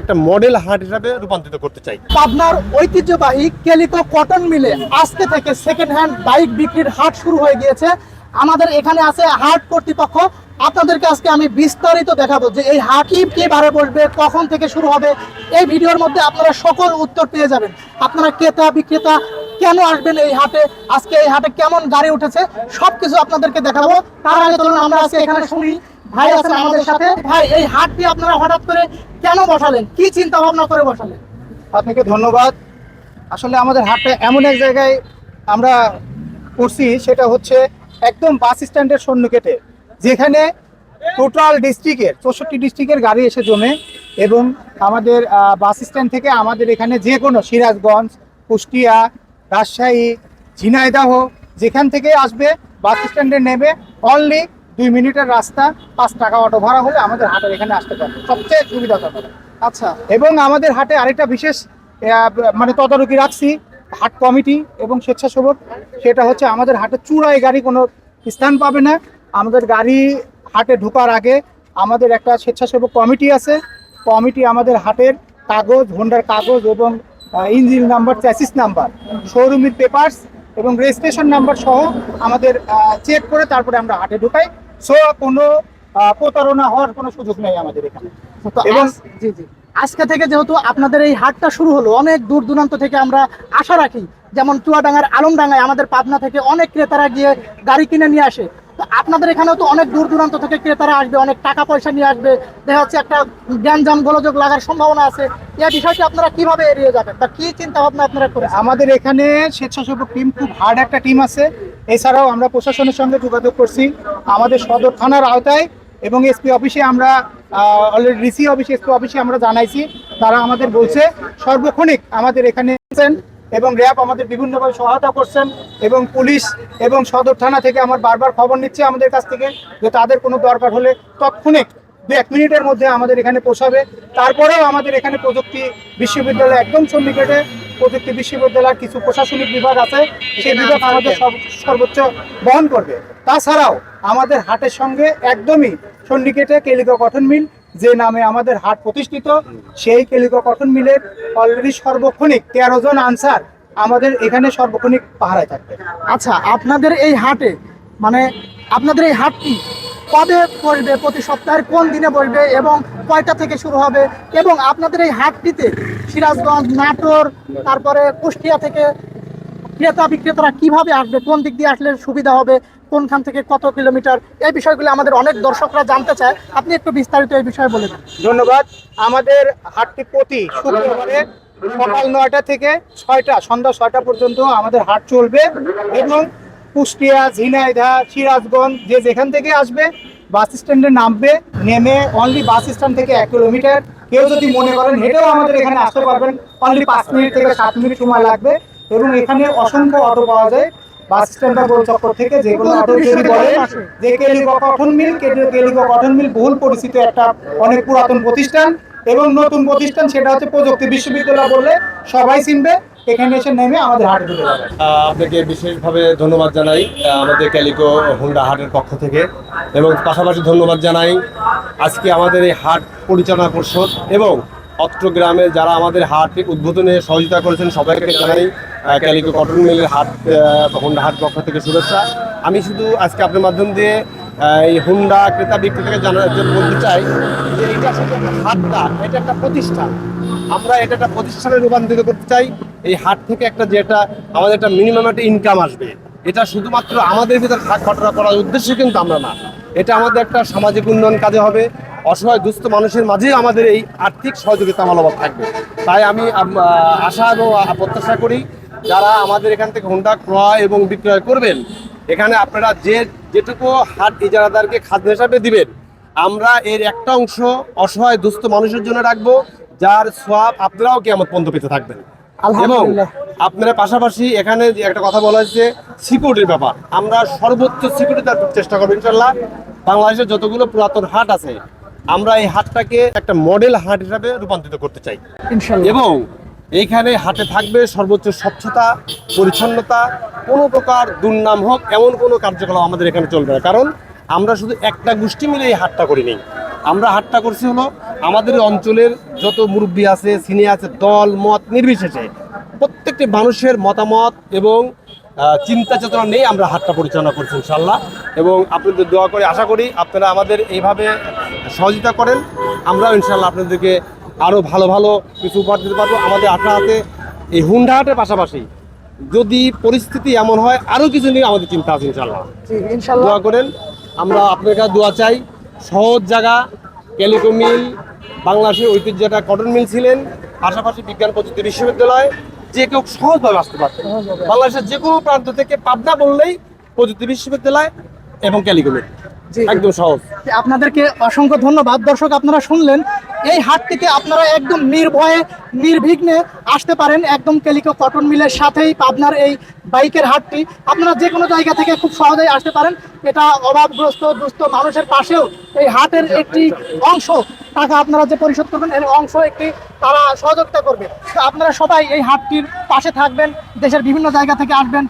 একটা মডেল হাট হিসাবে রূপান্তরিত করতে চাই। পাবনার ঐতিহ্যবাহী কেলিকো কটন মিলে আজকে থেকে সেকেন্ড হ্যান্ড বাইক বিক্রির হাট শুরু হয়ে গিয়েছে। আমাদের এখানে আছে হাট কর্তৃপক্ষ। আপনাদেরকে আজকে আমি বিস্তারিত দেখাবো যে এই হাট কি বারে বসবে, কখন থেকে শুরু হবে। এই ভিডিওর মধ্যে আপনারা সকল উত্তর পেয়ে যাবেন। আপনারা ক্রেতা, বিক্রেতা কেন আসবেন এই হাটে? আজকে এই হাটে কেমন গাড়ি উঠেছে? সবকিছু আপনাদেরকে দেখাবো। তার আগে চলুন, আমরা আজকে এখানে শুনি। ভাই আছেন আমাদের সাথে। ভাই, এই হাটটি আপনারা হঠাৎ করে কেন বসালেন? কি চিন্তা ভাবনা করে বসালেন? আপনাকে ধন্যবাদ। আসলে আমাদের হাটটা এমন এক জায়গায় আমরা করছি সেটা হচ্ছে একদম বাস স্ট্যান্ডের সন্নিকটে, যেখানে টোটাল ডিস্ট্রিক্টের, চৌষট্টি ডিস্ট্রিক্টের গাড়ি এসে জমে এবং আমাদের বাস স্ট্যান্ড থেকে আমাদের এখানে যে কোনো সিরাজগঞ্জ, কুষ্টিয়া রাজশাহী ঝিনাইদাহ যেখান থেকে আসবে বাস স্ট্যান্ডে নেবে অনলি দুই মিনিটের রাস্তা পাঁচ টাকা অটো ভাড়া হলে আমাদের হাটের এখানে আসতে পারবে। সবচেয়ে সুবিধাজনক আচ্ছা। এবং আমাদের হাটে আরেকটা বিশেষ মানে তদারকি রাখছি হাট কমিটি এবং স্বেচ্ছাসেবক সেটা হচ্ছে আমাদের হাটে চূড়ায় গাড়ি কোনো স্থান পাবে না। আমাদের গাড়ি হাটে ঢোকার আগে আমাদের একটা স্বেচ্ছাসেবক কমিটি আছে। কমিটি আমাদের হাটের কাগজ হোন্ডার কাগজ এবং ইঞ্জিন নাম্বার চ্যাসিস নাম্বার শোরুমের পেপারস এবং রেজিস্ট্রেশন নাম্বার সহ আমাদের চেক করে তারপরে আমরা হাটে ঢুকাই। সো কোনো প্রতারণা হওয়ার কোনো সুযোগ নেই আমাদের এখানে। এবং জি জি। আজকে থেকে যেহেতু আপনাদের এই হাটটা শুরু হলো অনেক দূর দূরান্ত থেকে আমরা আশা রাখি যেমন চুয়াডাঙ্গার আলমডাঙ্গায় আমাদের পাবনা থেকে অনেক ক্রেতারা গিয়ে গাড়ি কিনে নিয়ে আসে। তো আপনাদের এখানেও তো অনেক দূর দূরান্ত থেকে ক্রেতারা আসবে, অনেক টাকা পয়সা নিয়ে আসবে। দেখা যাচ্ছে একটা গ্যাঞ্জাম গোলযোগ লাগার সম্ভাবনা আছে। এই বিষয়টি আপনারা কীভাবে এড়িয়ে যাবেন বা কি চিন্তা ভাবনা আপনারা করে আমাদের এখানে স্বেচ্ছাসেবক টিম খুব হার্ড একটা টিম আছে। এছাড়াও আমরা প্রশাসনের সঙ্গে যোগাযোগ করছি। আমাদের সদর থানার আওতায় এবং এসপি অফিসে আমরা অলরেডি ডিসি অফিসে এসপি অফিসে আমরা জানাইছি। তারা আমাদের বলছে, সর্বক্ষণিক আমাদের এখানে এবং র্যাব আমাদের বিভিন্নভাবে সহায়তা করছেন এবং পুলিশ এবং সদর থানা থেকে আমার বারবার খবর নিচ্ছে আমাদের কাছ থেকে যে তাদের কোনো দরকার হলে তৎক্ষণিক দু এক মিনিটের মধ্যে আমাদের এখানে পোষাবে তারপরেও আমাদের এখানে প্রযুক্তি বিশ্ববিদ্যালয় একদম সন্নিকটে প্রযুক্তি বিশ্ববিদ্যালয়ের কিছু প্রশাসনিক বিভাগ আছে সেই বিভাগ আমাদের সর্বোচ্চ বহন করবে। তাছাড়াও আমাদের হাটের সঙ্গে একদমই সন্নিকটে কেলিকা কটন মিল যে নামে আমাদের হাট প্রতিষ্ঠিত, সেই কেলিকা কটন মিলের অলরেডি সর্বক্ষণিক তেরো জন আনসার আমাদের এখানে সর্বক্ষণিক পাহারায় থাকবে। আচ্ছা আপনাদের এই হাটে মানে আপনাদের এই হাটটি কবে বসবে প্রতি সপ্তাহের কোন দিনে বসবে এবং কয়টা থেকে শুরু হবে? এবং আপনাদের এই হাটটিতে সিরাজগঞ্জ, নাটোর, তারপরে কুষ্টিয়া থেকে ক্রেতা বিক্রেতারা কীভাবে আসবে, কোন দিক দিয়ে আসলে সুবিধা হবে, কোনখান থেকে কত কিলোমিটার, এই বিষয়গুলো আমাদের অনেক দর্শকরা জানতে চায়। আপনি একটু বিস্তারিত এই বিষয়ে বলে দেন। ধন্যবাদ। আমাদের হাটটি প্রতি শুক্রবারে সকাল নয়টা থেকে ছয়টা, সন্ধ্যা ছয়টা পর্যন্ত আমাদের হাট চলবে এবং কুষ্টিয়া, ঝিনাইদহ, সিরাজগঞ্জ যে যেখান থেকে আসবে, বাস স্ট্যান্ডে নামবে, নেমে অনলি বাস স্ট্যান্ড থেকে এক কিলোমিটার। কেউ যদি মনে করেন হেঁটেও আমাদের এখানে আসতে পারবেন অনলি পাঁচ মিনিট থেকে সাত মিনিট সময় লাগবে। এবং এখানে অসংখ্য অটো পাওয়া যায় বাস স্ট্যান্ড বা গোল চক্কর থেকে যে কোনো অটো যদি বলে যে কেলিগো কটন মিল কেলি- কেলিগো কটন মিল বহুল পরিচিত একটা অনেক পুরাতন প্রতিষ্ঠান এবং নতুন প্রতিষ্ঠান সেটা হচ্ছে প্রযুক্তি বিশ্ববিদ্যালয় বললে সবাই চিনবে এখানে এসে নেমে আমাদের হাটে ঢুকে যাবে। আপনাকে বিশেষভাবে ধন্যবাদ জানাই আমাদের ক্যালিকো হুন্ডা হাটের পক্ষ থেকে এবং পাশাপাশি ধন্যবাদ জানাই আজকে আমাদের এই হাট পরিচালনা পরিষদ এবং অত্র গ্রামে যারা আমাদের হাট উদ্বোধনে সহযোগিতা করেছেন, সবাইকে জানাই ক্যালিকো কটন মিলের হাট হুন্ডা হাট পক্ষ থেকে শুভেচ্ছা। আমি শুধু আজকে আপনার মাধ্যম দিয়ে এই হুন্ডা ক্রেতা বিক্রেতাকে জানা বলতে চাই যে এটা একটা হাটটা, এটা একটা প্রতিষ্ঠান। আমরা এটা একটা প্রতিষ্ঠানে রূপান্তরিত করতে চাই। এই হাট থেকে একটা যেটা আমাদের একটা মিনিমাম একটা ইনকাম আসবে। এটা শুধুমাত্র আমাদের ভিতরে ঘটনা করার উদ্দেশ্যে কিন্তু আমরা না। এটা আমাদের একটা সামাজিক উন্নয়ন কাজে হবে। অসহায় দুস্থ মানুষের মাঝেই আমাদের এই আর্থিক সহযোগিতা মনোভাব থাকবে। তাই আমি আশা এবং প্রত্যাশা করি যারা আমাদের এখান থেকে হুন্ডা ক্রয় এবং বিক্রয় করবেন এখানে আপনারা যে যেটুকু হাট ইজারাদারকে খাদ্য হিসাবে দিবেন আমরা এর একটা অংশ অসহায় দুস্থ মানুষের জন্য রাখব যার সোয়াব আপনারাও কেমন পর্যন্ত পেতে থাকবেন। এবং আপনারা পাশাপাশি এখানে একটা কথা বলা হয়েছে সিকিউরিটির ব্যাপার। আমরা সর্বোচ্চ সিকিউরিটি দেওয়ার চেষ্টা করব ইনশাল্লাহ বাংলাদেশের যতগুলো পুরাতন হাট আছে আমরা এই হাটটাকে একটা মডেল হাট হিসাবে রূপান্তরিত করতে চাই। এবং এইখানে হাটে থাকবে সর্বোচ্চ স্বচ্ছতা পরিচ্ছন্নতা কোনো প্রকার দুর্নাম হোক এমন কোনো কার্যকলাপ আমাদের এখানে চলবে না। কারণ আমরা শুধু একটা গোষ্ঠী মিলে এই হাটটা করিনি। আমরা হাটটা করছি হলো আমাদের অঞ্চলের যত মুরব্বী আছে সিনিয়র আছে দল মত নির্বিশেষে প্রত্যেকটি মানুষের মতামত এবং চিন্তা চেতনা নেই আমরা হাটটা পরিচালনা করছি ইনশাল্লাহ। এবং আপনাদের দোয়া করে আশা করি আপনারা আমাদের এইভাবে সহযোগিতা করেন। আমরাও ইনশাল্লাহ আপনাদেরকে আরও ভালো ভালো কিছু উপহার দিতে পারব। আমাদের আপনার হাতে এই হুন্ডা হাটের পাশাপাশি যদি পরিস্থিতি এমন হয় আরও কিছু নিয়ে আমাদের চিন্তা আছে ইনশাল্লাহ ইনশাল্লাহ দোয়া করেন। আমরা আপনার কাছে দোয়া চাই। সহজ জায়গা ক্যালিকো মিল বাংলাদেশের ঐতিহ্য একটা কটন মিল ছিলেন। পাশাপাশি বিজ্ঞান প্রযুক্তি বিশ্ববিদ্যালয় যে কেউ সহজভাবে আসতে পারতেন বাংলাদেশের যে কোনো প্রান্ত থেকে পাবনা বললেই প্রযুক্তি বিশ্ববিদ্যালয় এবং ক্যালিকো মিল। একদম সহজ। আপনাদেরকে অসংখ্য ধন্যবাদ। দর্শক আপনারা শুনলেন এই হাট থেকে আপনারা একদম নির্ভয়ে নির্বিঘ্নে আসতে পারেন একদম কেলিকো কটন মিলের সাথেই পাবনার এই বাইকের হাটটি। আপনারা যে কোনো জায়গা থেকে খুব সহজেই আসতে পারেন। এটা অভাবগ্রস্ত দুস্থ মানুষের পাশেও এই হাটের একটি অংশ। টাকা আপনারা যে পরিশোধ করবেন এর অংশ একটি তারা সহযোগিতা করবে। তো আপনারা সবাই এই হাটটির পাশে থাকবেন দেশের বিভিন্ন জায়গা থেকে আসবেন।